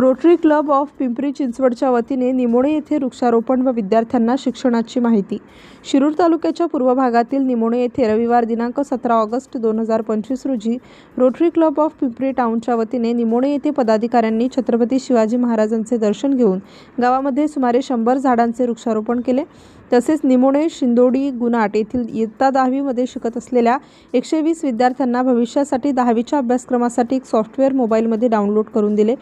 Rotary club of Pimpri चिंचवडच्या वतीने निमोणे येथे वृक्षारोपण व विद्यार्थ्यांना शिक्षणाची माहिती. शिरूर तालुक्याच्या पूर्व भागातील निमोणे येथे रविवार दिनांक सतरा ऑगस्ट दोन हजार पंचवीस रोजी रोटरी क्लब ऑफ पिंपरी टाऊनच्या वतीने निमोणे येथे पदाधिकाऱ्यांनी छत्रपती शिवाजी महाराजांचे दर्शन घेऊन गावामध्ये सुमारे शंभर झाडांचे वृक्षारोपण केले. तसेच निमोणे शिंदोडी गुनाट येथील इयत्ता दहावीमध्ये शिकत असलेल्या एकशे वीस विद्यार्थ्यांना भविष्यासाठी दहावीच्या अभ्यासक्रमासाठी एक सॉफ्टवेअर मोबाईलमध्ये डाउनलोड करून दिले.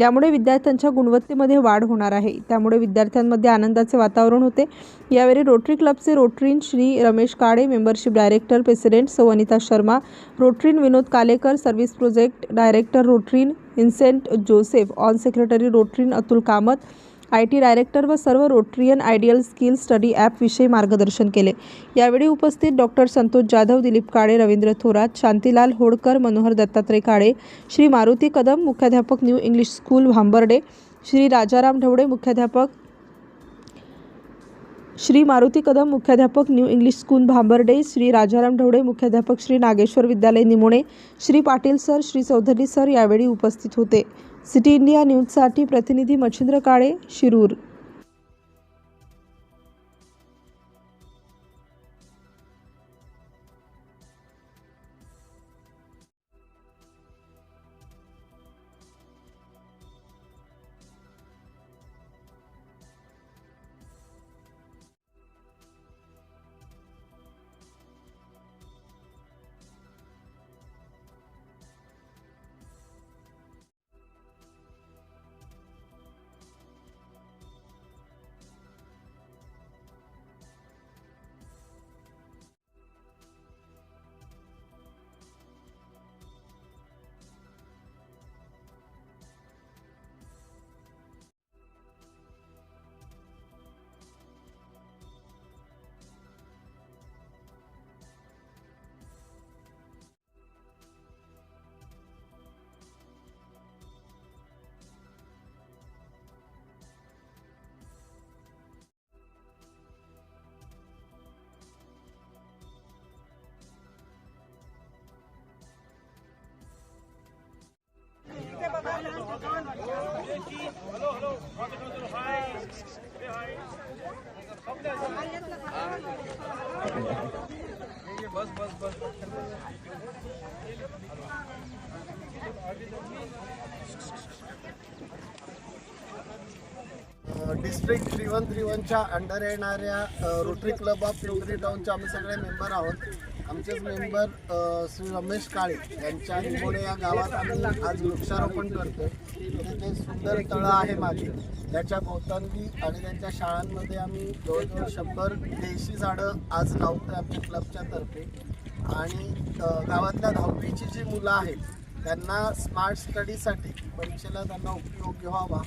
यामुळे विद्यार्थ्यांच्या गुणवत्तेमध्ये वाढ होणार आहे. त्यामुळे विद्यार्थ्यांमध्ये आनंदाचे वातावरण होते. यावेळी रोटरी क्लबचे Rotarian Shri Ramesh Kale membership director president सौ Anita Sharma Rotarian Vinod Kalekar service project director Rotarian Vincent Joseph on secretary Rotarian Atul Kamat I T director व सर्व रोटरियन आयडियल स्किल स्टडी ॲपविषयी मार्गदर्शन केले. यावेळी उपस्थित doctor Santosh Jadhav Dilip Kale Ravindra Thorat Shantilal Hodkar Manohar Dattatray Kale Shri Maruti Kadam मुख्याध्यापक New English School Bhambarde Shri Rajaram Dhawale मुख्याध्यापक श्री मारुती कदम मुख्याध्यापक New English School Bhambarde Shri Rajaram Dhawale मुख्याध्यापक श्री नागेश्वर विद्यालय निमोणे श्री पाटील सर श्री चौधरी सर यावेळी उपस्थित होते. सिटी इंडिया न्यूजसाठी प्रतिनिधी मच्छिंद्र काळे शिरूर. बस बस बस बस डिस्ट्रिक्ट थ्री वन थ्री वनच्या अंडर येणाऱ्या रोटरी क्लब ऑफ पिंपरी टाऊनचे आम्ही सगळे मेंबर आहोत. आमचेच मेंबर श्री रमेश काळे यांच्या निमोडे या गावात आम्ही आज वृक्षारोपण करतो ते सुंदर तळं आहे माझे. त्याच्या भोवतांनी आणि त्यांच्या शाळांमध्ये आम्ही जवळजवळ शंभर देशी झाडं आज लावतो आमच्या क्लबच्या तर्फे. आणि गावातल्या दहावीची जी मुलं आहेत त्यांना स्मार्ट स्टडीसाठी परीक्षेला त्यांना उपयोगी व्हावा.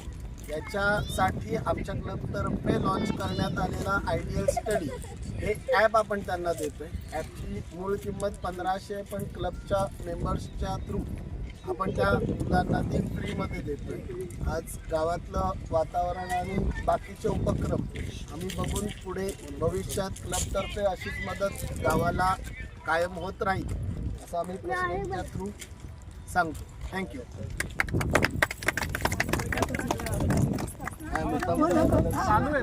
याच्यासाठी आमच्या क्लबतर्फे लॉन्च करण्यात आलेला आयडियल स्टडी हे ॲप आपण त्यांना देतो आहे ॲपची मूळ किंमत पंधराशे पण क्लबच्या मेंबर्सच्या थ्रू आपण त्या मुलांना ती फ्रीमध्ये देतो आहे आज गावातलं वातावरण आणि बाकीचे उपक्रम आम्ही बघून पुढे भविष्यात क्लबतर्फे अशीच मदत गावाला कायम होत राहील असं आम्ही प्रेसिडेंटच्या थ्रू सांगतो. थँक्यू चालू आहे